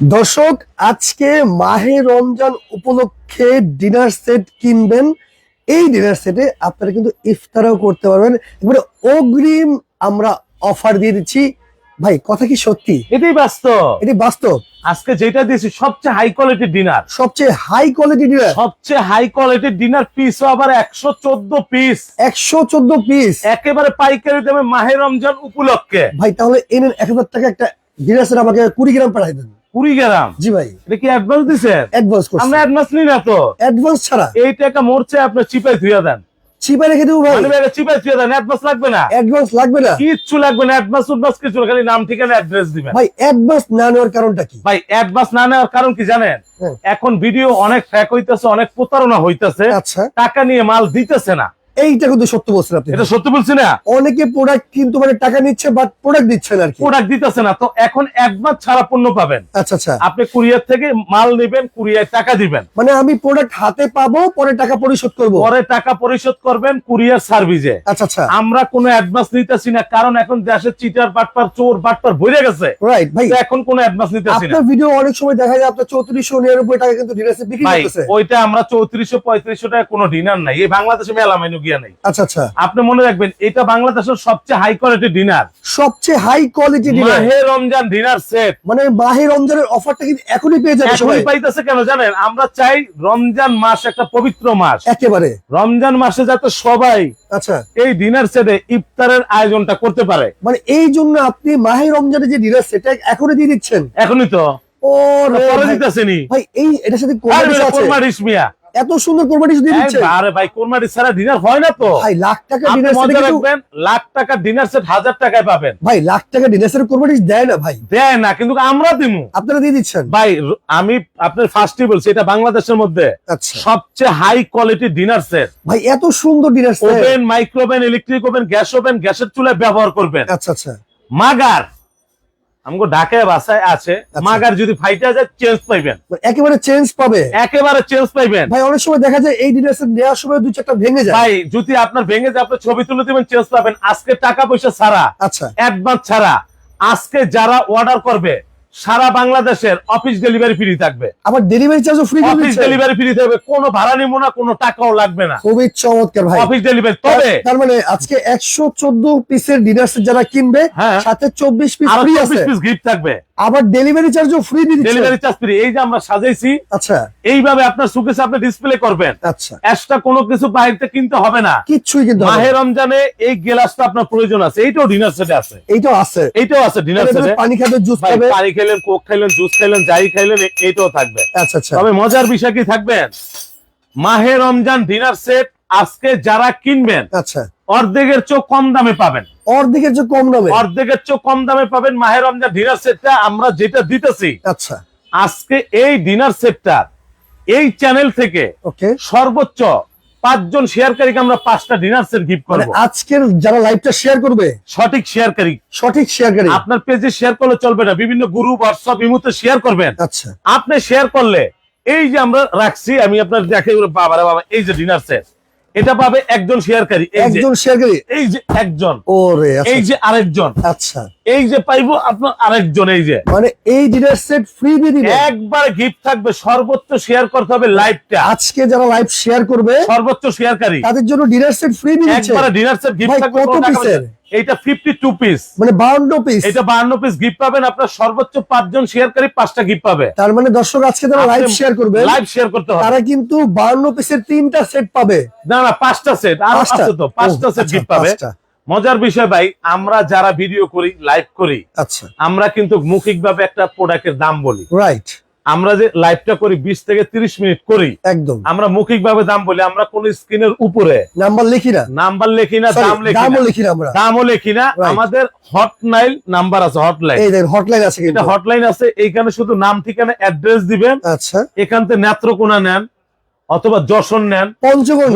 দর্শক আজকে মাহে রমজান উপলক্ষে ডিনার সেট কিনবেন। এই ডিনার সেটে আপনারা কিন্তু ইফতারও করতে পারবেন। এবারে অগ্রিম আমরা অফার দিয়ে দিচ্ছি। ভাই কথা কি সত্যি? এটাই বাস্তব। এটি বাস্তব। আজকে যেটা দিয়েছি সবচেয়ে হাই কোয়ালিটির ডিনার সবচেয়ে হাই কোয়ালিটি ডিনার সবচেয়ে হাই কোয়ালিটির ডিনার পিস আবার একশো চোদ্দ পিস একশো চোদ্দ পিস একেবারে পাইকারি দামে মাহে রমজান উপলক্ষে। ভাই তাহলে এনে এক হাজার টাকা একটা ডিনার সেট আমাকে কুড়ি গ্রাম পাঠাই দেন। জি ভাই। এটা কি অ্যাডভান্স দিচ্ছেন অ্যাডভান্স করছি। আমরা অ্যাডভান্স নিই না তো। অ্যাডভান্স ছাড়া। এই টাকা মরছে আপনার চিপাই দেন। চিপা রেখে দেবো ভাই। মানে চিপাই ধুয়ে দেন অ্যাডভান্স লাগবে না। অ্যাডভান্স লাগবে না। কিচ্ছু লাগবে না অ্যাডভান্স উডভান্স কিছু খালি নাম ঠিকানা অ্যাড্রেস দিবেন। ভাই অ্যাডভান্স না নেওয়ার কারণটা কি? ভাই অ্যাডভান্স না নেওয়ার কারণ কি জানেন? হ্যাঁ। এখন ভিডিও অনেক ফ্যাক হইতেছে অনেক প্রতারণা হইতেছে। আচ্ছা। টাকা নিয়ে মাল দিতেছে না। এইটা কিন্তু সত্য বলছেন আপনি। এটা সত্যি বলছি না? অনেকে প্রোডাক্ট কিন্তু মানে টাকা নিচ্ছে বাট প্রোডাক্ট দিচ্ছে না আর কি। প্রোডাক্ট দিতেছে না তো এখন অ্যাডভান্স ছাড়া পণ্য পাবেন। আচ্ছা আচ্ছা। আপনি কুরিয়ার থেকে মাল নেবেন কুরিয়ার টাকা দিবেন। মানে আমি প্রোডাক্ট হাতে পাবো পরে টাকা পরিশোধ করব? পরে টাকা পরিশোধ করবেন কুরিয়ার সার্ভিসে। আচ্ছা আচ্ছা। আমরা কোনো অ্যাডভান্স নিতেছি না কারণ এখন দেশের চিটার বাটপার চোর বাটপার ভরে গেছে। রাইট ভাই। এখন কোনো অ্যাডভান্স নিতেছি না। আপনার ভিডিও অনেক সময় দেখা যায় আপনার চৌত্রিশশো নিরানব্বই টাকা কিন্তু ডিনার বিক্রি করতেছে। ওইটা আমরা চৌত্রিশশো পঁয়ত্রিশশো টাকা কোনো ডিনার নাই। এই বাংলাদেশে মেলা মেনু গিয়া নাই। আচ্ছা আচ্ছা। আপনি মনে রাখবেন এটা বাংলাদেশের সবচেয়ে হাই কোয়ালিটি ডিনার সবচেয়ে হাই কোয়ালিটি ডিনার মাহে রমজান ডিনার সেট মানে মাহে রমজানের অফারটা কিন্তু এখনই পেয়ে যাবে সবাই। পাইতেছে কেন জানেন? আমরা চাই রমজান মাস একটা পবিত্র মাস। একেবারে। রমজান মাসে যাতে সবাই আচ্ছা। এই ডিনার সেটে ইফতারের আয়োজনটা করতে পারে। মানে এই জন্য আপনি মাহে রমজানের যে ডিনার সেট এখনই দিয়ে দিচ্ছেন। এখনই তো। ও। দিতেছেনি ভাই এই এটার সাথে কোরবানি আছে? এত সুন্দর কোরবানি দিয়ে দিচ্ছে? আরে ভাই কোরমাটি ছাড়া ডিনার হয় না তো। ভাই লাখ টাকা ডিনার সেট কিন্তু রাখবেন লাখ টাকা ডিনার সেট হাজার টাকায় পাবেন। ভাই লাখ টাকা ডিনার সেট কোরবানি দেয় না ভাই। দেয় না কিন্তু আমরা দিমু। আপনারা দিয়ে দিচ্ছেন? ভাই আমি আপনার ফার্স্টই বলছি এটা বাংলাদেশের মধ্যে আচ্ছা। সবচেয়ে হাই কোয়ালিটি ডিনার সেট ভাই এত সুন্দর dinner set oven microoven electric oven gas oven গ্যাসের চুলায় ব্যবহার করবেন। আচ্ছা আচ্ছা। মাগার আমাকে ঢাকায় বাসায় আছে। আচ্ছা। মাগার যদি ফাইটা যায় চেঞ্জ পাইবেন। মানে একেবারে চেঞ্জ পাবে। একেবারে চেঞ্জ পাইবেন। ভাই অনেক সময় দেখা যায় এই সময় চারটা ভেঙে যায়। ভাই যদি আপনার ভেঙে যায় ছবি তুলে দিবেন চেঞ্জ পাবেন। আজকে টাকা পয়সা ছাড়া। আচ্ছা। অ্যাডভান্স ছাড়া। আজকে যারা অর্ডার করবে সারা বাংলাদেশের অফিস ডেলিভারি ফ্রি থাকবে। আবার ডেলিভারি চার্জও ফ্রি অফিস ডেলিভারি ফ্রি থাকবে কোনো ভাড়া নিব না কোনো টাকাও লাগবে না। খুবই চমৎকার ভাই। অফিস ডেলিভারি তবে তার মানে আজকে একশো চোদ্দ পিসের ডিনার সেট যারা কিনবে হ্যাঁ। সাথে চব্বিশ পিস ফ্রি আছে। পিস গিফট থাকবে। আবার ডেলিভারি চার্জও ফ্রি দিচ্ছে। ডেলিভারি চার্জ ফ্রি এই যে আমরা সাজাইছি আচ্ছা। এইভাবে আপনার সুকেসে আপনি ডিসপ্লে করবেন। আচ্ছা। এক্সট্রা কোনো কিছু বাইরে কিনতে হবে না। কিছুই কিন্তু হবে মাহে রমজানে এই গ্লাসটা আপনার প্রয়োজন আছে। এইটাও ডিনার সেটে আছে। এইটাও আছে। এইটাও আছে ডিনার সেটে পানি খাবে জুস খাবে পানি খেলেন কোক খাইলেন জুস খাইলেন যাই খাইলেন এইটাও থাকবে। আচ্ছা আচ্ছা। তবে মজার বিষয় কি থাকবেন মাহে রমজান ডিনার সেট আজকে যারা কিনবেন আচ্ছা। অর্ধেকের চোখ কম দামে পাবেন। অর্ধেকের যে কম দামে? অর্ধেকের চোখ কম দামে পাবেন মাহে রমজান ডিনার সেটটা আমরা যেটা দিতেছি। আচ্ছা। আজকে এই ডিনার সেটটা এই চ্যানেল থেকে ওকে সর্বোচ্চ পাঁচজন শেয়ারকারীকে আমরা পাঁচটা ডিনার সেট গিফট মানে করব। আজকের যারা লাইভটা শেয়ার করবে? সঠিক শেয়ারকারী। সঠিক শেয়ারকারী। আপনার পেজে শেয়ার করলে চলবে না। বিভিন্ন গ্রুপ হোয়াটসঅ্যাপ ইমুতে শেয়ার করবেন। আচ্ছা। আপনি শেয়ার করলে এই যে আমরা রাখছি আমি আপনার দেখে বাবারে বাবা এই যে ডিনার সেট এটা পাবে একজন শেয়ারকারী একজন শেয়ারকারী? এই যে একজন। ওরে এই যে আরেকজন। আচ্ছা। এই যে পাইবো আপনার আরেকজন এই যে। মানে এই ডিনার সেট ফ্রি দিয়ে দিবে একবার গিফট থাকবে সর্বোচ্চ শেয়ার করতে হবে লাইভটা আজকে যারা লাইভ শেয়ার করবে সর্বোচ্চ শেয়ারকারী। তাদের জন্য ডিনার সেট ফ্রি দিয়ে দিচ্ছে। একবার ডিনার সেট গিফট থাকবে কত পিসের? পয়সা- এইটা ফিফটি টু পিস মানে বাউন্ন পিস এটা বাহান্ন পিস গিফট পাবেন আপনার সর্বোচ্চ পাঁচজন শেয়ারকারী পাঁচটা গিফট পাবে। তার মানে দর্শক আজকে যারা লাইভ শেয়ার করবে লাইভ শেয়ার করতে হবে। তারা কিন্তু বাউন্ন পিসের তিনটা সেট পাবে। না না পাঁচটা সেট আর? আছে তো পাঁচটা সেট গিফট পাবে। মজার বিষয় ভাই আমরা যারা ভিডিও করি লাইভ করি আচ্ছা। আমরা কিন্তু মৌখিক ভাবে একটা প্রোডাক্টের দাম বলি। রাইট আমরা যে লাইভটা করি বিশ থেকে তিরিশ মিনিট করি একদম। আমরা মৌখিক ভাবে দাম বলি আমরা কোন স্ক্রিনের উপরে নাম্বার লিখি না। নাম্বার লিখি না দাম লিখি না। লিখি না আমরা। দামও লিখি না আমাদের হটলাইন নাম্বার আছে হটলাইন এই দেখেন হটলাইন আছে এটা হটলাইন আছে এইখানে শুধু নাম ঠিকানা অ্যাড্রেস দিবেন। আচ্ছা। এখান থেকে নেত্রকোনা নেন অথবা যশোর নেন পঞ্চগড়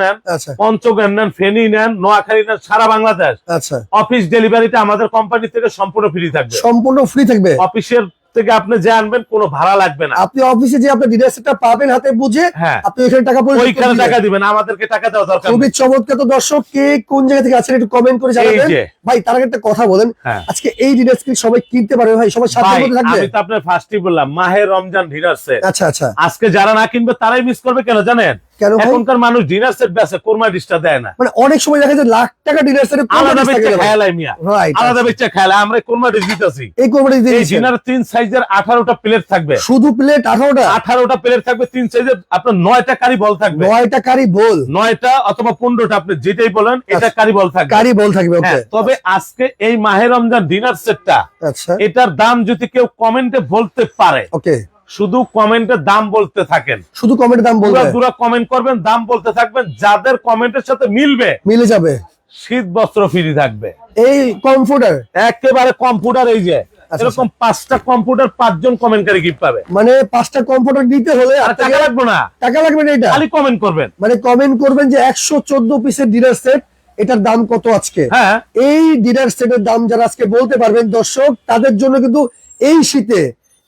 নেন। আচ্ছা। পঞ্চগড় নেন ফেনী নেন নোয়াখালী নেন সারা বাংলাদেশ। আচ্ছা। অফিস ডেলিভারিটা আমাদের কোম্পানি থেকে সম্পূর্ণ ফ্রি থাকবে। সম্পূর্ণ ফ্রি থাকবে। অফিসের থেকে আপনি যে আনবেন কোনো ভাড়া লাগবে না। আপনি অফিসে যে আপনি সেটটা পাবেন হাতে বুঝে হ্যাঁ। আপনি ওইখানে টাকা পরিশোধ ওইখানে টাকা দিবেন আমাদেরকে টাকা দেওয়া দরকার খুবই চমৎকার। তো দর্শক কে কোন জায়গা থেকে আছেন একটু কমেন্ট করে জানাবেন। ভাই তার আগে একটা কথা বলেন। হ্যাঁ। আজকে এই ডিনার কি সবাই কিনতে পারবে ভাই? সবাই সাথে মধ্যে থাকবে? আমি তো আপনার ফার্স্টই বললাম মাহে রমজান সেট আচ্ছা আচ্ছা। আজকে যারা না কিনবে তারাই মিস করবে কেন জানেন? কেন এখনকার মানুষ ডিনার সেট বেচে কোরমা ডিশটা দেয় না। মানে অনেক সময় দেখা যায় লাখ টাকা ডিনার সেটে আলাদা বেচে খেয়ালাই মিয়া। আলাদা বেচে খেয়ালাই আমরা কোরমা ডিশ দিতেছি। এই কোম্পানি দিয়ে এই ডিনার তিন সাইজের আঠারোটা প্লেট থাকবে। শুধু প্লেট আঠারোটা? আঠারোটা প্লেট থাকবে তিন সাইজের আপনার নয়টা কারি বল থাকবে। নয়টা কারি বল নয়টা অথবা পনেরোটা আপনি যেটাই বলেন এটা কারি বল থাকবে। কারি বল থাকবে ওকে হ্যাঁ, তবে আজকে এই মাহে রমজান ডিনার সেটটা আচ্ছা। এটার দাম যদি কেউ কমেন্টে বলতে পারে ওকে শুধু কমেন্টে দাম বলতে থাকেন। শুধু কমেন্টের দাম বলবে। পুরা দুরা কমেন্ট করবেন দাম বলতে থাকবেন যাদের কমেন্টের সাথে মিলবে মিলে যাবে। শীত বস্ত্র ফ্রি থাকবে। এই কমফোর্টার একেবারে কম্পিউটার এই যে আচ্ছা। এরকম পাঁচটা কম্পিউটার পাঁচজন কমেন্টকারী গিফট পাবে। মানে পাঁচটা কম্পিউটার দিতে হলে আর টাকা লাগবে না। টাকা লাগবে না এটা? খালি কমেন্ট করবেন। মানে কমেন্ট করবেন যে একশো চোদ্দ পিসের ডিনার সেট এটার দাম কত আজকে? হ্যাঁ। এই ডিনার সেটের দাম যারা আজকে বলতে পারবেন দর্শক তাদের জন্য কিন্তু এই শীতে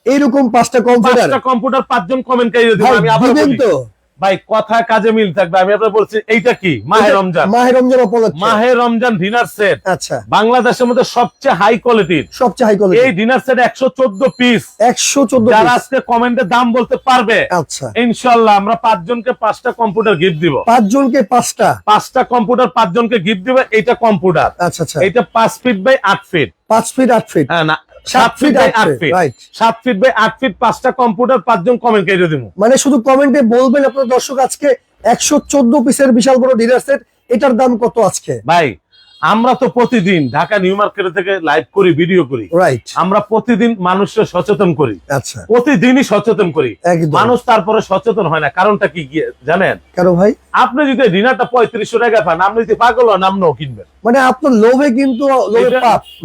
এইরকম পাঁচটা কম্পিউটার পাঁচটা কম্পিউটার পাঁচজন কমেন্টকারী দিব আমি আবার বলি। তো। ভাই কথা কাজে মিল থাকবে। আমি আপনার বলছি এইটা কি? মাহে রমজান। মাহে রমজান উপলক্ষে। মাহে রমজান ডিনার সেট আচ্ছা। বাংলাদেশের মধ্যে সবচেয়ে হাই কোয়ালিটির সবচেয়ে হাই কোয়ালিটি এই ডিনার সেট একশো চোদ্দ পিস একশো চোদ্দ যারা আজকে কমেন্টে দাম বলতে পারবে আচ্ছা। ইনশাআল্লাহ আমরা পাঁচজনকে পাঁচটা কম্পিউটার গিফট দিব। পাঁচজনকে পাঁচটা? পাঁচটা কম্পিউটার পাঁচজনকে গিফট দিবে এইটা কম্পিউটার আচ্ছা আচ্ছা। এইটা পাঁচ ফিট বাই আট ফিট পাঁচ ফিট আট ফিট হ্যাঁ না সাত ফিট বাই আট ফিট সাত ফিট বাই আট ফিট পাঁচটা কম্পিউটার পাঁচজন কমেন্ট কেটে দিব। মানে শুধু কমেন্টে বলবেন আপনার দর্শক আজকে একশো চোদ্দ পিসের বিশাল বড় ডিনার সেট এটার দাম কত আজকে? ভাই আমরা তো প্রতিদিন ঢাকা নিউ মার্কেট থেকে লাইভ করি ভিডিও করি। রাইট আমরা প্রতিদিন মানুষকে সচেতন করি। আচ্ছা। প্রতিদিনই সচেতন করি। মানুষ তারপরে সচেতন হয় না। কারণটা কি জানেন? কেন ভাই? আপনি যদি ডিনারটা পঁয়ত্রিশশো টাকা পান আপনি যদি পাগল হন আপনিও কিনবেন। মানে আপনার লোভে কিন্তু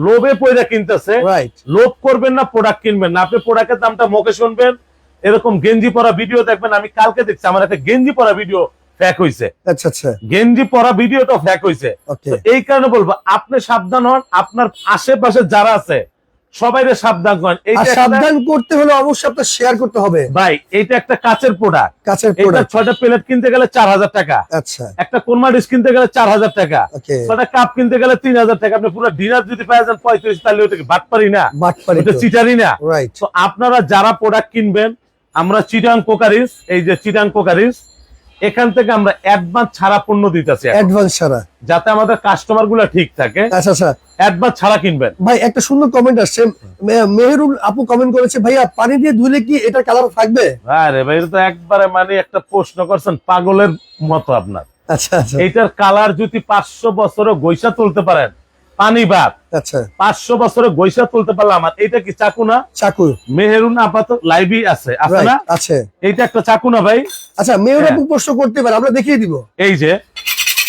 লোভে পয়সা কিনতেছে। রাইট লোভ করবেন না প্রোডাক্ট কিনবেন না। আপনি প্রোডাক্টের দামটা মুখে শুনবেন। এরকম গেঞ্জি পরা ভিডিও দেখবেন। আমি কালকে দেখছি আমার একটা গেঞ্জি পরা ভিডিও ফ্যাক হয়েছে আচ্ছা আচ্ছা। গেঞ্জি পরা ভিডিওটা ফ্যাক তো এই কারণে বলব আপনি সাবধান হন আপনার আশেপাশে যারা আছে সবাই সাবধান এইটা সাবধান করতে হলে অবশ্যই আপনার শেয়ার করতে হবে। ভাই এটা একটা কাচের প্রোডাক্ট এটা প্রোডাক্ট ছয়টা প্লেট কিনতে গেলে চার হাজার টাকা। আচ্ছা। একটা কোরমা ডিশ কিনতে গেলে চার হাজার টাকা। ছয়টা কাপ কিনতে গেলে তিন হাজার টাকা। আপনি পুরো ডিনার যদি পাই যান পঁয়ত্রিশ তাহলে ওটাকে বাট পারি না? বাটপারি ওটা চিটারি না। রাইট তো আপনারা যারা প্রোডাক্ট কিনবেন আমরা চিটাং কোকারিস এই যে চিটাং কোকারিস এখান থেকে আমরা অ্যাডভান্স ছাড়া পণ্য দিতেছি অ্যাডভান্স ছাড়া। যাতে আমাদের কাস্টমারগুলো ঠিক থাকে। আচ্ছা আচ্ছা। অ্যাডভান্স ছাড়া কিনবেন। ভাই একটা সুন্দর কমেন্ট আসছে। মেহেরুল আপু কমেন্ট করেছে ভাইয়া পানি দিয়ে ধুলে কি এটা কালার থাকবে? আরে ভাই এটা তো একবারে মানে একটা প্রশ্ন করছেন পাগলের মতো আপনার। আচ্ছা আচ্ছা। এইটার কালার যদি পাঁচশো বছরও গৈসা তুলতে পারেন পানি আচ্ছা। পাঁচশো বছরে গৈসা তুলতে পারলাম আর এটা কি চাকু না? চাকু। মেহেরুন আপাতত লাইভই আছে। আছে না? আছে। এইটা একটা চাকু না ভাই? আচ্ছা হ্যাঁ। প্রশ্ন করতে পারে আমরা দেখিয়ে দিব। এই যে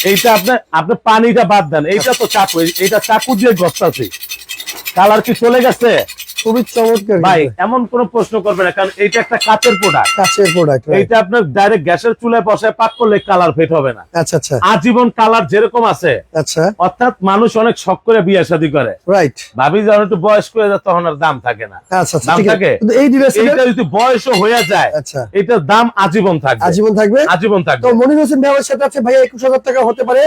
এইটা আপনি আপনি পানিটা বাদ দেন। এইটা তো চাকু এইটা চাকু দিয়ে আছে। কালার কি চলে গেছে? খুবই চমৎকার ভাই এমন কোন প্রশ্ন করবে না কারণ এইটা একটা কাচের প্রোডাক্ট কাছের প্রোডাক্ট এইটা আপনার ডাইরেক্ট গ্যাসের চুলায় বসায় পাক করলে কালার ফেট হবে না। আচ্ছা আচ্ছা। আজীবন কালার যেরকম আছে আচ্ছা। অর্থাৎ মানুষ অনেক শখ করে বিয়ে শাদী করে। রাইট ভাবি যখন একটু বয়স করে যায় তখন আর দাম থাকে না। আচ্ছা আচ্ছা দাম থাকে? এই এইটা যদি বয়সও হয়ে যায় আচ্ছা। এটার দাম আজীবন থাকবে। আজীবন থাকবে? আজীবন তো থাকবে মনির হোসেন ভাই সাথে আছে ভাইয়া একুশ হাজার টাকা হতে পারে।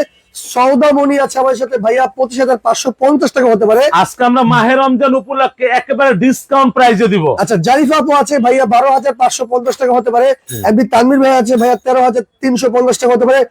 সৌদা মনি আছে আমার সাথে ভাইয়া পঁচিশ হাজার পাঁচশো পঞ্চাশ টাকা হতে পারে। আজকে আমরা মাহে রমজান উপলক্ষে একেবারে ডিসকাউন্ট প্রাইসে দিব। আচ্ছা জারিফা আপু আছে ভাইয়া বারো হাজার পাঁচশো পঞ্চাশ টাকা হতে পারে। এমনি তানমির ভাই আছে ভাইয়া তেরো হাজার তিনশো পঞ্চাশ টাকা হতে পারে।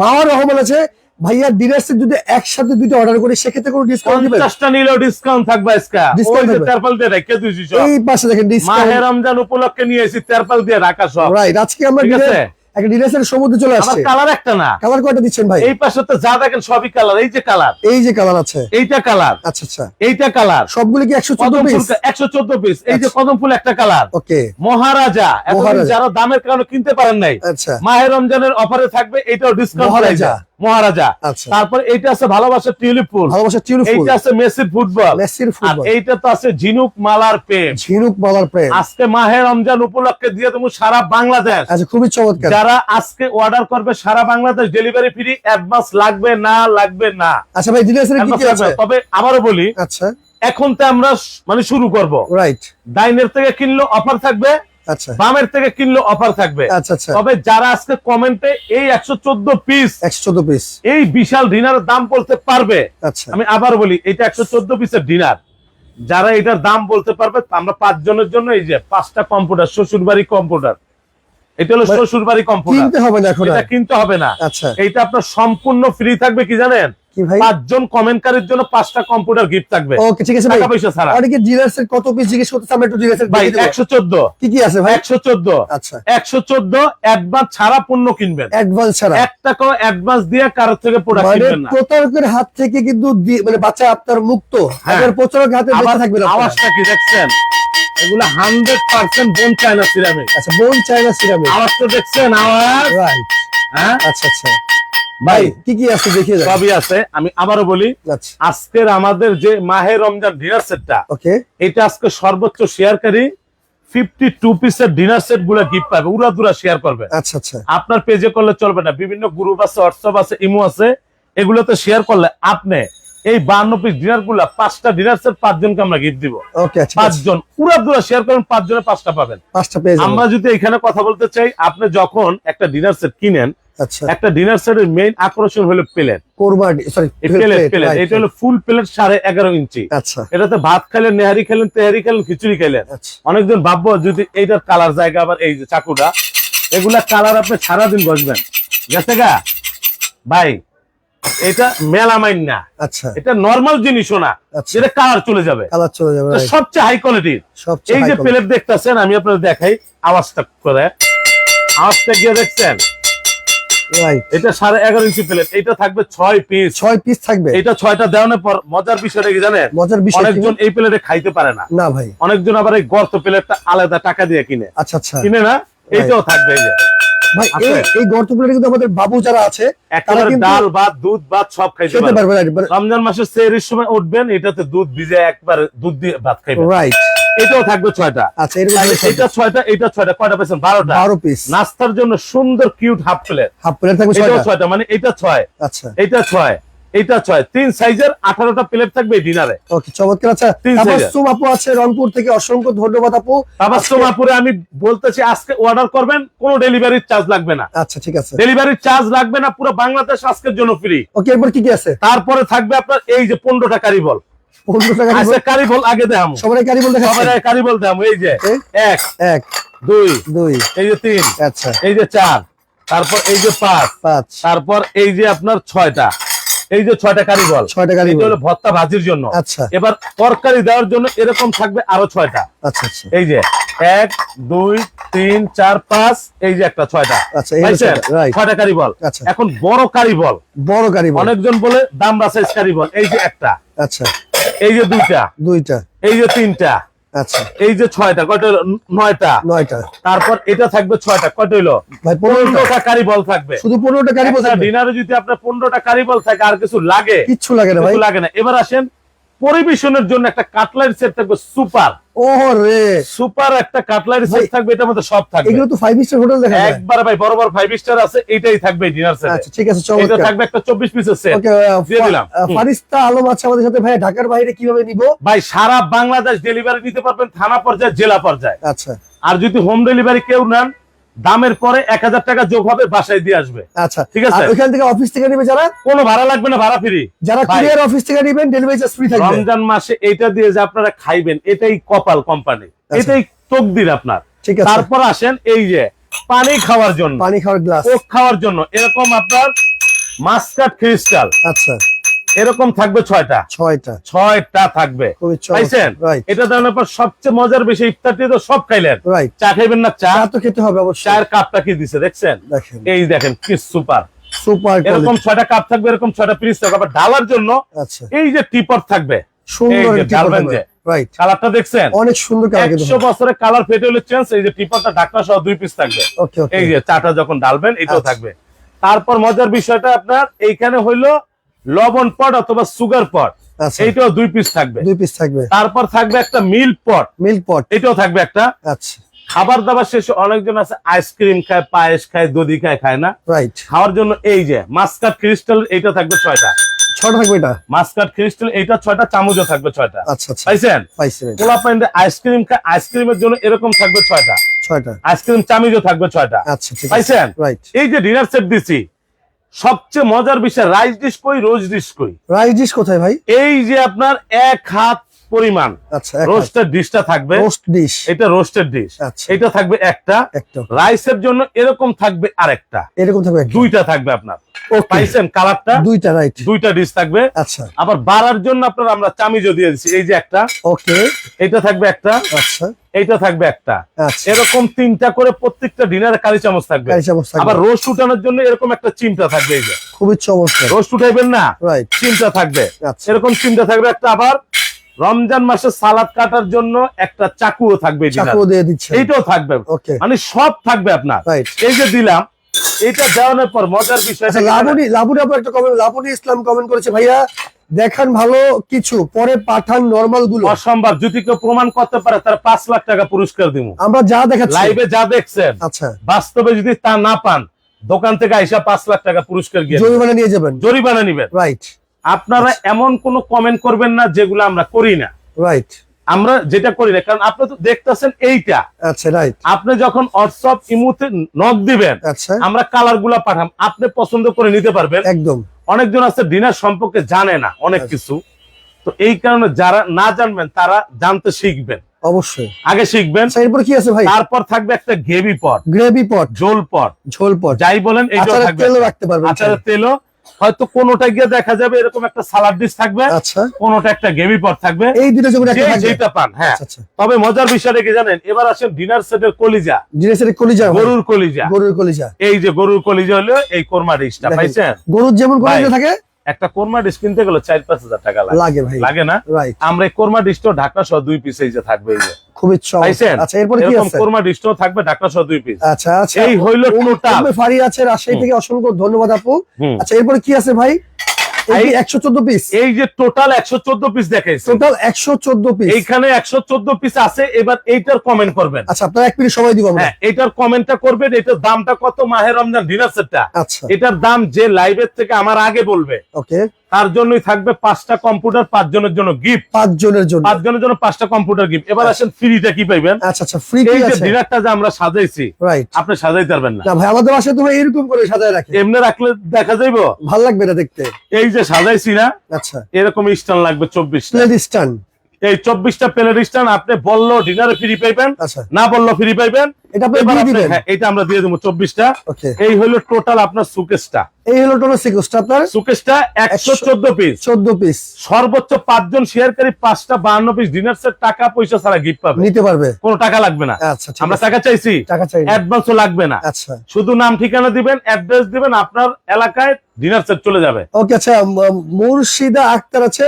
মাওয়া রহমান আছে ভাইয়া ডিনার্স যদি একসাথে দুইটা অর্ডার করি সেক্ষেত্রে কোনো ডিসকাউন্ট দিবেন? পঞ্চাশটা নিলেও ডিসকাউন্ট থাকবে আজকে। ওই তেরপাল দিয়ে রেখে দিয়েছি এই পাশে দেখেন মাহে রমজান উপলক্ষে নিয়ে এসেছি তেরপাল দিয়ে রাখা সব। রাইট আজকে আমরা ঠিক আছে? একটা ডিনার্সের সমুদ্রে চলে আসছে। কালার একটা না। কালার কয়টা দিচ্ছেন ভাই? এই পাশে তো যা দেখেন সবই কালার এই যে কালার এই যে কালার আছে। এইটা কালার আচ্ছা আচ্ছা। এইটা কালার সবগুলি কি একশো চোদ্দ কদম ফুল পিস একশো চোদ্দ পিস এই যে আচ্ছা। কদম ফুল একটা কালার ওকে। মহারাজা। এতদিন। যারা দামের কারণে কিনতে পারেন নাই। আচ্ছা। মাহের রমজানের অফারে থাকবে এটাও ডিসকাউন্ট মহারাজা। মহারাজা। আচ্ছা। তারপর এইটা আছে ভালোবাসা টিউলিপ ফুল। ভালোবাসা টিউলিপ ফুল। এইটা আছে মেসির ফুটবল। মেসির আর ফুটবল। এইটা তো আছে ঝিনুক মালার প্রেম। ঝিনুক বলার প্রেম। আজকে মাহে রমজান উপলক্ষে দিয়ে তুমি সারা বাংলাদেশ। আচ্ছা খুবই চমৎকার। যারা আজকে অর্ডার করবে সারা বাংলাদেশ ডেলিভারি ফ্রি অ্যাডভান্স লাগবে না লাগবে না। আচ্ছা ভাই সেট কি কি আছে? তবে আবারও বলি আচ্ছা। এখন তো আমরা মানে শুরু করব। রাইট ডাইনের থেকে কিনলো অফার থাকবে আচ্ছা। বামের থেকে কিনলো অফার থাকবে। আচ্ছা আচ্ছা। তবে যারা আজকে কমেন্টে এই একশো চোদ্দ পিস একশো চোদ্দ পিস এই বিশাল ডিনারের দাম বলতে পারবে। আচ্ছা। আমি আবার বলি এটা একশো চোদ্দ পিসের ডিনার যারা এটার দাম বলতে পারবে আমরা পাঁচজনের জন্য এই যে পাঁচটা কম্পিউটার শ্বশুর বাড়ি কম্পিউটার এটা হলো মানে শ্বশুর বাড়ি কম্পিউটার কিনতে হবে না এখন এটা কিনতে হবে না। আচ্ছা। এইটা আপনার সম্পূর্ণ ফ্রি থাকবে কি জানেন? কি ভাই? পাঁচজন কমেন্টকারীর জন্য পাঁচটা কম্পিউটার গিফট থাকবে। ওকে ঠিক আছে ভাই। টাকা পয়সা ছাড়া। অনেকে কত পিস জিজ্ঞেস আমরা একটু ভাই কি কি আছে ভাই? একশো চোদ্দ। আচ্ছা। অ্যাডভান্স ছাড়া পণ্য কিনবেন। অ্যাডভান্স ছাড়া। এক টাকাও অ্যাডভান্স দিয়ে কারোর থেকে প্রোডাক্ট মানে কিনবেন না। প্রতারকের হাত থেকে কিন্তু মানে বাচ্চা আপনার মুক্ত। হ্যাঁ। আবার হাতে থাকবে না আওয়াজটা কি দেখছেন? এগুলো hundred percent bone china ceramic আচ্ছা বোন চায়না সিরামিক আওয়াজ তো দেখছেন আওয়াজ? রাইট হ্যাঁ? আচ্ছা আচ্ছা। ভাই কি কি আছে দেখিয়ে সবই আছে আমি আবারও বলি আচ্ছা। আজকের আমাদের যে মাহে রমজান ডিনার সেটটা ওকে। এটা আজকে সর্বোচ্চ শেয়ারকারী ফিফটি টু পিসের ডিনার সেটগুলো গিফট পাবে উড়া দুরা শেয়ার করবে। আচ্ছা আচ্ছা। আপনার পেজে করলে চলবে না বিভিন্ন গ্রুপ আছে হোয়াটসঅ্যাপ আছে ইমো আছে এগুলোতে শেয়ার করলে আপনি এই বান্ন পিস ডিনারগুলা পাঁচটা ডিনার সেট পাঁচজনকে আমরা গিফট দিব। ওকে আচ্ছা পাঁচজন। পুরা দুরা শেয়ার করেন পাঁচজনে পাঁচটা পাবেন। পাঁচটা আমরা যদি এখানে কথা বলতে চাই আপনি যখন একটা ডিনার সেট কিনেন আচ্ছা। একটা ডিনার সেটের মেইন আকর্ষণ হলো প্লেট এটা হলো ফুল প্লেট সাড়ে এগারো ইঞ্চি। আচ্ছা। এটাতে ভাত খাইলেন নেহারি খেলেন তেহারি খেলেন খিচুড়ি খেলেন আচ্ছা। অনেকজন ভাববো যদি এইটার কালার জায়গা আবার এই যে চাকুটা এগুলা কালার আপনি সারাদিন বসবেন। গেছে গা? ভাই এটা মেলামাইন না। আচ্ছা। এটা নর্মাল জিনিসও না। আচ্ছা। যেটা কালার চলে যাবে। কালার চলে যাবে সবচেয়ে হাই কোয়ালিটির এই যে প্লেট দেখতেছেন আমি আপনাদের দেখাই আওয়াজটা করে। আওয়াজটা গিয়ে দেখছেন? এটা সাড়ে এগারো ইঞ্চি প্লেট এটা থাকবে ছয় পিস ছয় পিস থাকবে। এটা ছয়টা দেওয়ানোর পর মজার বিষয়টা কি জানেন? মজার বিষয় অনেকজন এই প্লেটে খাইতে পারে না। না ভাই। অনেকজন আবার এই গর্ত প্লেটটা আলাদা টাকা দিয়ে কিনে। আচ্ছা আচ্ছা। কিনে না? এইটাও থাকবে এই যে। ভাই এই গর্তগুলো কিন্তু আমাদের বাবু যারা আছে ডাল ভাত দুধ ভাত সব খাইতে পারবে। মানে রমজান মাসের সেহরির সময় উঠবেন এটাতে দুধ ভিজে একবার দুধ দিয়ে ভাত খাইবেন। রাইট এটাও থাকবে ছয়টা। আচ্ছা এটা ছয়টা এটা ছয়টা কয়টা পেয়েছেন? বারোটা। বারো পিস নাস্তার জন্য সুন্দর cute half plate half plate থাকবে এটাও ছয়টা মানে এটা ছয়। আচ্ছা। এটা ছয়। এটা ছয়। তিন সাইজের আঠারোটা প্লেট থাকবে ডিনারে ওকে চমৎকার। আচ্ছা তাবাসসুম আপু আছে রংপুর থেকে। অসংখ্য ধন্যবাদ আপু। তাবাসমাপুরে আমি বলতেছি আজকে অর্ডার করবেন কোনো চার্জ লাগবে না। আচ্ছা ঠিক আছে। চার্জ লাগবে না পুরো বাংলাদেশ আজকের জন্য ফ্রি ওকে এরপর কি কি আছে? তারপরে থাকবে আপনার এই যে পনেরোটা কারিবল কারিবল আগে দেখাম। সবাই কারি বলতে সবাই কারিবল দেখাম। এই যে? এক এক দুই দুই। এই যে তিন আচ্ছা। এই যে চার তারপর এই যে পাঁচ পাঁচ। তারপর এই যে আপনার ছয়টা। এই যে ছয়টা কারিবল ছয়টা কারি এটা হলো ভর্তা ভাজির জন্য। আচ্ছা। এবার তরকারি দেওয়ার জন্য এরকম থাকবে আরও ছয়টা। আচ্ছা আচ্ছা। এই যে এক দুই তিন চার পাঁচ এই যে একটা ছয়টা। আচ্ছা? ছয়টা, কারি বল আচ্ছা। এখন বড় কারি বল বড় কারি বল অনেকজন বলে দামরা সাইজ কারি বল এই যে একটা। আচ্ছা। এই যে দুইটা। দুইটা। এই যে তিনটা। আচ্ছা। এই যে ছয়টা কয়টা নয়টা। নয়টা। তারপর এটা থাকবে ছয়টা কয়টা হইল? পনেরোটা। কারি বল থাকবে। শুধু পনেরোটা কারি বল? ডিনারে যদি আপনার পনেরোটা কারি বল থাকে আর কিছু লাগে? কিচ্ছু লাগে না লাগে না। এবার আসেন পরিবেশনের জন্য একটা কাটলারি সেট থাকবে সুপার। সুপার একটা কাটলারি সেট থাকবে এটার মধ্যে সব থাকবে। এগুলো তো ফাইভ স্টার হোটেল দেখা একবার ভাই বড় বড় ফাইভ স্টার আছে এটাই থাকবে ডিনার সেট আচ্ছা ঠিক আছে এটা থাকবে একটা চব্বিশ পিসের সেট ওকে দিয়ে দিলাম। ফারিস্তা আলম আছে আমাদের সাথে। ভাই ঢাকার বাইরে কীভাবে নিব? ভাই সারা বাংলাদেশ ডেলিভারি নিতে পারবেন থানা পর্যায়ে জেলা পর্যায়ে। আচ্ছা। আর যদি হোম ডেলিভারি কেউ নেন দামের পরে এক হাজার টাকা যোগ হবে বাসায় দিয়ে আসবে। আচ্ছা। ঠিক আছে। ওইখান থেকে অফিস থেকে নিবে যারা? কোনো ভাড়া লাগবে না ভাড়া ফ্রি যারা। কুরিয়ার অফিস থেকে নিবেন ডেলিভারি চার্জ ফ্রি থাকবে। রমজান মাসে এটা দিয়ে যে আপনারা খাইবেন এটাই কপাল কোম্পানি এটাই তকদির আপনার। ঠিক আছে। তারপর আসেন এই যে পানি খাওয়ার জন্য। পানি খাওয়ার গ্লাস খাওয়ার জন্য। এরকম আপনার মাস্কাট ক্রিস্টাল আচ্ছা। এরকম থাকবে ছয়টা। ছয়টা। ছয়টা থাকবে। পাইছেন? এটা দেওয়ার পর সবচেয়ে মজার বেশি ইফতারটি তো সব খাইলেন। চা খাইবেন না? চা? তো খেতে হবে অবশ্যই। চায়ের কাপটা কি দিছে দেখছেন? এই দেখেন কি সুপার। সুপার এরকম ছয়টা কাপ থাকবে এরকম ছয়টা পিস থাকবে। আবার ঢালার জন্য আচ্ছা। এই যে টিপট থাকবে সুন্দর এই যে ঢালবেন যে। কালারটা দেখছেন? অনেক সুন্দর কালার একশো বছরের কালার ফেটে হলে চেঞ্জ এই যে ঢাকনা সহ দুই পিস থাকবে। এই যে চাটা যখন ডালবেন এটাও আচ্ছা। থাকবে। তারপর মজার বিষয়টা আপনার এইখানে হইল লবণ পট অথবা সুগার পট আচ্ছা। এইটাও দুই পিস থাকবে। দুই পিস থাকবে। তারপর থাকবে একটা মিল্ক পট। মিল্ক পট। এটাও থাকবে একটা। আচ্ছা। খাবার দাবার শেষে অনেকজন আছে আইসক্রিম খায় পায়েস খায় দধি খায় খায় না? রাইট খাওয়ার জন্য এই যে মাস্কাট ক্রিস্টাল এইটা থাকবে ছয়টা। ছটা থাকবে এটা? মাস্কাট ক্রিস্টাল এইটা ছয়টা চামচও থাকবে ছয়টা। আচ্ছা আচ্ছা। পাইছেন? পাইছি ভাই পাইন্ডে আইসক্রিম খায় আইসক্রিমের জন্য এরকম থাকবে ছয়টা। ছয়টা। আইসক্রিম চামিজও থাকবে ছয়টা। আচ্ছা পাইছেন? রাইট এই যে ডিনার সেট দিছি সবচেয়ে মজার বিষয় রাইস ডিশ কই রোজ ডিশ কই? রাইস ডিশ কোথায় ভাই? এই যে আপনার এক হাত পরিমাণ আচ্ছা রোস্টের ডিশটা থাকবে। রোস্ট ডিশ এটা রোস্টেড ডিশ আচ্ছা। এটা থাকবে একটা। একটা। রাইসের জন্য এরকম থাকবে আরেকটা। এরকম থাকবে দুইটা থাকবে আপনার। পাইছেন কালারটা দুইটা রাইট দুইটা ডিশ থাকবে। আচ্ছা। আবার বাড়ার জন্য আপনার আমরা চামিজও দিয়ে দিচ্ছি এই যে একটা। ওকে এটা থাকবে একটা। আচ্ছা। এইটা থাকবে একটা। আচ্ছা। এরকম তিনটা করে প্রত্যেকটা ডিনারে কালি চামচ থাকবে। আবার রোজ উঠানোর জন্য এরকম একটা চিমটা থাকবে এই যে। খুবই চমৎকার। রোজ উঠাইবেন না চিমটা থাকবে। আচ্ছা। এরকম চিমটা থাকবে একটা। আবার রমজান মাসে সালাদ কাটার জন্য একটা চাকুও থাকবে চাকু দিয়ে দিচ্ছে এইটাও থাকবে। মানে সব থাকবে আপনার। এই যে দিলাম এটা দেওয়ানোর পর মজার বিষয় আচ্ছা লাবণী লাবণী আপনার একটা কমেন্ট লাবণী ইসলাম কমেন্ট করেছে ভাইয়া দেখান ভালো কিছু পরে পাঠান নরমালগুলো। অসম্ভব যদি কেউ প্রমাণ করতে পারে তার পাঁচ লাখ টাকা পুরস্কার দিব আমরা যা দেখাচ্ছি। লাইভে যা দেখছেন আচ্ছা। বাস্তবে যদি তা না পান দোকান থেকে আইসা পাঁচ লাখ টাকা পুরস্কার গিয়ে। জরিমানা নিয়ে যাবেন। জরিমানা নিবেন। রাইট আপনারা এমন কোন কমেন্ট করবেন না যেগুলো আমরা করি না। রাইট আমরা যেটা করি না কারণ আপনি তো দেখতেছেন এইটা। আচ্ছা রাইট আপনি যখন হোয়াটসঅ্যাপ ইমুতে নক দিবেন আচ্ছা। আমরা কালারগুলা পাঠাম আপনি পছন্দ করে নিতে পারবেন। একদম। অনেকজন আছে ডিনার সম্পর্কে জানে না অনেক আচ্ছা। কিছু। তো এই কারণে যারা না জানবেন তারা জানতে শিখবেন। অবশ্যই। আগে শিখবেন আচ্ছা এরপর কি আছে ভাই? তারপর থাকবে একটা গেভি পট। গ্রেভি পট। জোল পট। ঝোল পট। যাই বলেন তেলও রাখতে পারবেন আচারের তেলও হয়তো কোনোটা গিয়ে দেখা যাবে এরকম একটা সালাড ডিশ থাকবে আচ্ছা। কোনোটা একটা গেভি পট থাকবে। এই দুটো যেমন একটা যে থাকবে যেটা পান হ্যাঁ। আচ্ছা আচ্ছা। তবে মজার বিষয়টা কি জানেন? এবার আসেন ডিনার সেটের কলিজা। জিনিসের কলিজা গরুর কলিজা। গরুর কলিজা। এই যে গরুর কলিজা হলো এই কোরমা ডিশটা পাইছেন? গরুর যেমন কলিজা। থাকে। একটা কোরমা ডিশ কিনতে গেলে চার পাঁচ হাজার টাকা লাগে। লাগে ভাই। লাগে না? রাইট আমরা এই কোরমা ডিশটাও ঢাকা সহ দুই পিস এই যে থাকবে এই যে। খুবই চমৎকার। আচ্ছা এরপর কি এরকম আছে? কোরমা ডিশটাও থাকবে ঢাকা সহ দুই পিস আচ্ছা আচ্ছা। এই হইল টোটাল। উম্মে ফারি আছে রাজশাহী থেকে অসংখ্য ধন্যবাদ আপু। আচ্ছা এরপর কি আছে ভাই? এই একশো চোদ্দ পিস এই যে টোটাল একশো চোদ্দ পিস দেখাইছে। টোটাল একশো চোদ্দ পিস এইখানে একশো চোদ্দ পিস আছে এবার এইটার কমেন্ট করবেন। আচ্ছা আপনার এক মিনিট সময় দিব হ্যাঁ এটার কমেন্টটা করবেন এটার দামটা কত মাহের রমজান ডিনার সেটটা? আচ্ছা। এটার দাম যে লাইভের থেকে আমার আগে বলবে। ওকে তার জন্যই থাকবে পাঁচটা কম্পিউটার পাঁচ জনের জন্য গিফট পাঁচ জনের জন্য। পাঁচ জনের জন্য পাঁচটা কম্পিউটার গিফট এবার আসেন ফ্রিটা কি পাইবেন? আচ্ছা আচ্ছা ফ্রি এই যে ডিনারটা যে আমরা সাজাইছি রাইট আপনি সাজাই পারবেন না। ভাই আমাদের বাসায় তো ভাই এরকম করে সাজায় রাখি। এমনি রাখলে দেখা যাইবো? ভালো লাগবে না দেখতে। এই যে সাজাইছি না আচ্ছা। এরকম স্টান লাগবে চব্বিশটা। প্লেট স্ট্যান্ড এই চব্বিশটা প্লেট স্টান আপনি বলল ডিনারে ফ্রি পাইবেন আচ্ছা। না বলল ফ্রি পাইবেন। এটা হ্যাঁ, এটা আমরা দিয়ে দেবো চব্বিশটা। এই হলো টোটাল আপনার সুকেশটা এই হলো টোটাল আপনার? সুকেশটা একশো চোদ্দ পিস চোদ্দ পিস সর্বোচ্চ পাঁচজন শেয়ারকারী পাঁচটা বাহান্ন পিস ডিনার সেট টাকা পয়সা ছাড়া গিফট পাবে। নিতে পারবে। কোনো টাকা লাগবে না। আচ্ছা আমরা টাকা চাইছি। টাকা চাই। অ্যাডভান্সও লাগবে না। আচ্ছা। শুধু নাম ঠিকানা দিবেন অ্যাড্রেস দিবেন আপনার এলাকায় ডিনার সেট চলে যাবে। ওকে আচ্ছা মুর্শিদা আক্তার আছে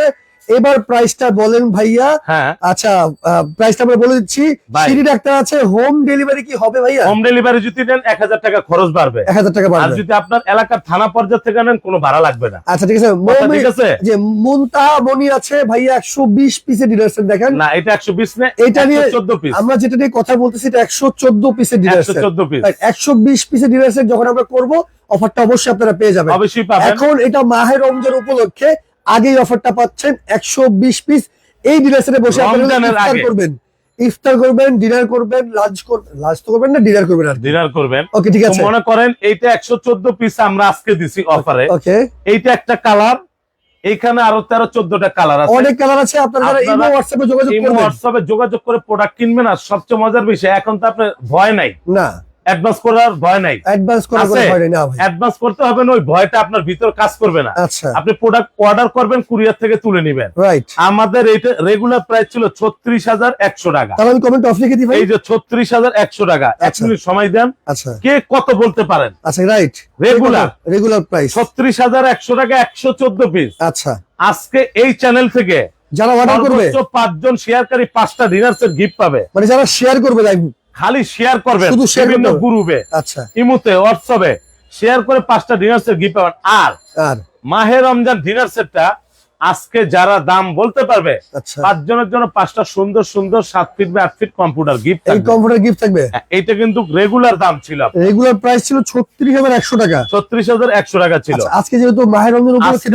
এবার প্রাইসটা বলেন ভাইয়া। হ্যাঁ। আচ্ছা প্রাইসটা আমরা বলে দিচ্ছি। সিঁড়ি ডাক্তার আছে হোম ডেলিভারি কি হবে ভাইয়া? হোম ডেলিভারি যদি নেন এক হাজার টাকা খরচ বাড়বে। এক হাজার টাকা আর বাড়বে যদি আপনার এলাকার থানা পর্যায়ে থেকে নেন কোনো ভাড়া লাগবে না। আচ্ছা ঠিক আছে। ঠিক আছে? যে মুনতাহা মনি আছে ভাইয়া একশো বিশ পিসের ডিনার সেট দেখেন। না এটা একশো বিশ নে এটা নিয়ে- চোদ্দ পিস আমরা যেটা নিয়ে কথা বলতেছি এটা একশো চোদ্দ পিসের একশো সেট চোদ্দ পিস একশো বিশ পিসের ডিনার সেট যখন আমরা করব অফারটা অবশ্যই আপনারা পেয়ে যাবেন। অবশ্যই পাবেন। এখন এটা মাহের রমজান উপলক্ষে আগেই অফারটা পাচ্ছেন একশো বিশ পিস এই ডিনার সেটে বসে ইফতার করবেন। ইফতার করবেন ডিনার করবেন লাঞ্চ করবেন লাঞ্চ তো করবেন না ডিনার করবেন আর ডিনার করবেন। ওকে ঠিক আছে। মনে করেন এইটা একশো চোদ্দ পিস আমরা আজকে দিছি অফারে ওকে এইটা একটা কালার এখানে আরও তেরো চোদ্দটা কালার আছে। অনেক কালার আছে আপনারা ইমো হোয়াটসঅ্যাপে যোগাযোগ ইমো করবেন। হোয়াটসঅ্যাপে যোগাযোগ করে প্রোডাক্ট কিনবেন আর সবচেয়ে মজার বিষয় এখন তো আপনার ভয় নাই। না। অ্যাডভান্স করার ভয় নাই। অ্যাডভান্স করা আছে? করে হয় না ভাই। অ্যাডভান্স করতে হবে না ওই ভয়টা আপনার ভিতর কাজ করবে না। আচ্ছা। আপনি প্রোডাক্ট অর্ডার করবেন কুরিয়ার থেকে তুলে নেবেন। রাইট আমাদের রেগুলার প্রাইস ছিল ছত্রিশ হাজার একশো টাকা। তাহলে আমি কমেন্ট অফ লিখে দিই ভাই। এই যে ছত্রিশ হাজার একশো টাকা। এক আচ্ছা। মিনিট সময় দেন। আচ্ছা। কে কত বলতে পারেন? আচ্ছা রাইট রেগুলার রেগুলার প্রাইস ছত্রিশ হাজার একশো টাকা একশো চোদ্দ পিস আচ্ছা। আজকে এই চ্যানেল থেকে যারা অর্ডার করবে। পাঁচজন শেয়ারকারী পাঁচটা ডিনার সেট গিফট পাবে। মানে যারা শেয়ার করবে লাইভ খালি শেয়ার করবেন শুধু বিভিন্ন গ্রুপে আচ্ছা। ইমুতে হোয়াটসঅ্যাপে শেয়ার করে পাঁচটা ডিনার সেট গিফট পাবেন। আর আর? মাহে রমজান ডিনার সেটটা আজকে যারা দাম বলতে পারবে আচ্ছা। পাঁচজনের জন্য পাঁচটা সুন্দর সুন্দর সাত ফিট বা আট ফিট কম্পিউটার গিফট এই কম্পিউটার গিফট থাকবে? এইটা কিন্তু রেগুলার দাম ছিল রেগুলার প্রাইস ছিল ছত্রিশ হাজার একশো টাকা। ছত্রিশ হাজার একশো টাকা ছিল। আচ্ছা, আজকে যেহেতু মাহের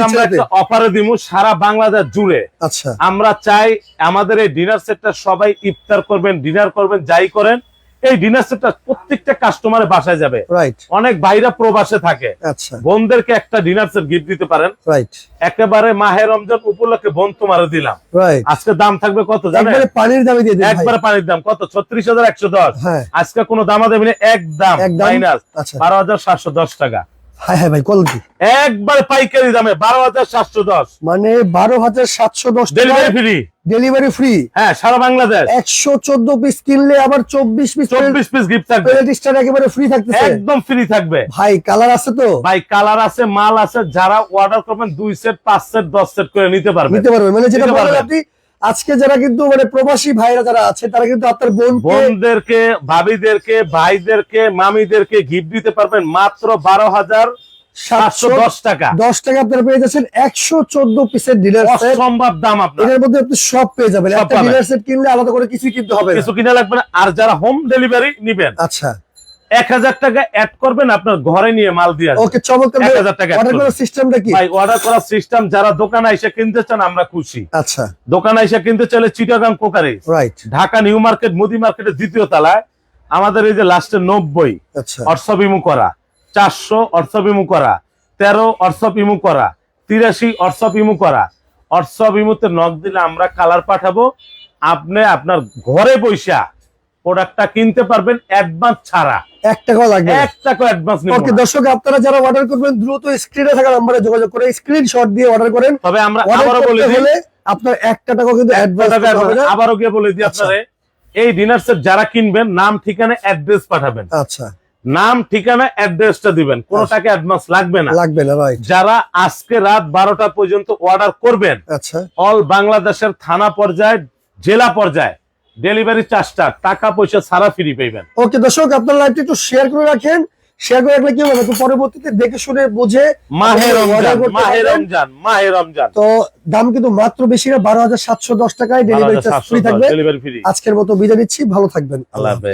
আমরা একটা অফারে দিব সারা বাংলাদেশ জুড়ে। আচ্ছা। আমরা চাই আমাদের এই ডিনার সেটটা সবাই ইফতার করবেন ডিনার করবেন যাই করেন। এই ডিনার সেটটা প্রত্যেকটা কাস্টমারের বাসায় যাবে। অনেক ভাইরা প্রবাসে থাকে। আচ্ছা। বোনদেরকে একটা ডিনার সেট গিফট দিতে পারেন। রাইট একেবারে মাহে রমজান উপলক্ষে বোন তোমারে দিলাম। আজকে দাম থাকবে কত পানির দামে। একবারে পানির দাম। কত? ছত্রিশ হাজার একশো দশ। হ্যাঁ। আজকে কোনো দামা দেবেন না এক দাম একদম। মাইনাস আচ্ছা। বারো হাজার সাতশো দশ টাকা। হ্যাঁ হ্যাঁ ভাই কল কি? একবার পাইকারি দামে বারো হাজার সাতশো দশ। মানে বারো হাজার সাতশো দশ ডেলিভারি ফ্রি ডেলিভারি ফ্রি হ্যাঁ সারা বাংলাদেশ। একশো চোদ্দ পিস কিনলে আবার চব্বিশ পিস চব্বিশ পিস গিফট থাকবে। একেবারে ফ্রি থাকতেছে। একদম ফ্রি থাকবে। ভাই কালার আছে তো? ভাই কালার আছে মাল আছে যারা অর্ডার করবেন দুই সেট পাঁচ সেট দশ সেট করে নিতে পারবেন। নিতে পারবেন। মানে যেটা আপনি আজকে যারা কিন্তু মানে প্রবাসী ভাইরা যারা আছে তারা কিন্তু আপনার বোনকে বোনদেরকে ভাবিদেরকে ভাইদেরকে মামিদেরকে গিফট দিতে পারবেন মাত্র বারো হাজার সাতশো সাতশো দশ টাকা। দশ টাকা আপনারা পেয়ে যাচ্ছেন একশো চোদ্দ পিসের ডিনার সেট দাম আপনার। মধ্যে আপনি সব পেয়ে যাবেন। একটা পাবেন। সেট কিনলে আলাদা করে কিছুই কিনতে হবে না। কিছু কিনা লাগবে না। আর যারা হোম ডেলিভারি নিবেন আচ্ছা। এক হাজার টাকা অ্যাড করবেন আপনার ঘরে নিয়ে মাল দিয়ে ওকে চমৎকার। এক হাজার টাকা অর্ডার করার সিস্টেমটা কি? ভাই অর্ডার করার সিস্টেম যারা দোকানে এসে কিনতে চান আমরা খুশি। আচ্ছা। দোকানে এসে কিনতে চাইলে চিটাগাং কোকারে রাইট ঢাকা নিউ মার্কেট মুদি মার্কেটের দ্বিতীয় তলায়। আমাদের এই যে লাস্টে নব্বই আচ্ছা। অর্থবিমু করা। চারশো অর্থবিমু করা। তেরো অর্থবিমু করা। তিরাশি অর্থবিমু করা। অর্থবিমুতে নক দিলে আমরা কালার পাঠাবো। আপনি আপনার ঘরে বৈশা প্রোডাক্টটা কিনতে পারবেন অ্যাডভান্স ছাড়া। এক টাকাও লাগবে এক টাকা অ্যাডভান্স নিব ওকে দর্শক আপনারা যারা অর্ডার করবেন দ্রুত স্ক্রিনে থাকা নম্বরে যোগাযোগ করে স্ক্রিনশট দিয়ে অর্ডার করেন। তবে আমরা আবারও বলে দিই। আপনার একটা টাকাও কিন্তু অ্যাডভান্স হবে না। আবারও গিয়ে বলে দিই আচ্ছা। আপনারে এই ডিনার সেট যারা কিনবেন নাম ঠিকানা অ্যাড্রেস পাঠাবেন। আচ্ছা। নাম ঠিকানা অ্যাড্রেসটা দিবেন। কোনো আচ্ছা। টাকা অ্যাডভান্স লাগবে না। লাগবে না রাইট যারা আজকে রাত বারোটা পর্যন্ত অর্ডার করবেন আচ্ছা। অল বাংলাদেশের থানা পর্যায়ে জেলা পর্যায়ে ডেলিভারি চার্জটা টাকা পয়সা সারা ফ্রি পাইবেন ওকে দর্শক আপনার লাইভটা একটু শেয়ার করে রাখেন। শেয়ার করে রাখলে কি হবে? তো পরবর্তীতে দেখে শুনে বুঝে মাহে রমজান মাহে রমজান মাহে রমজান। তো দাম কিন্তু মাত্র বেশি না বারো হাজার সাতশো দশ টাকায় ডেলিভারি চার্জ ফ্রি থাকবে। আজকের মতো বিদায় নিচ্ছি ভালো থাকবেন। আল্লাহ হাফেজ।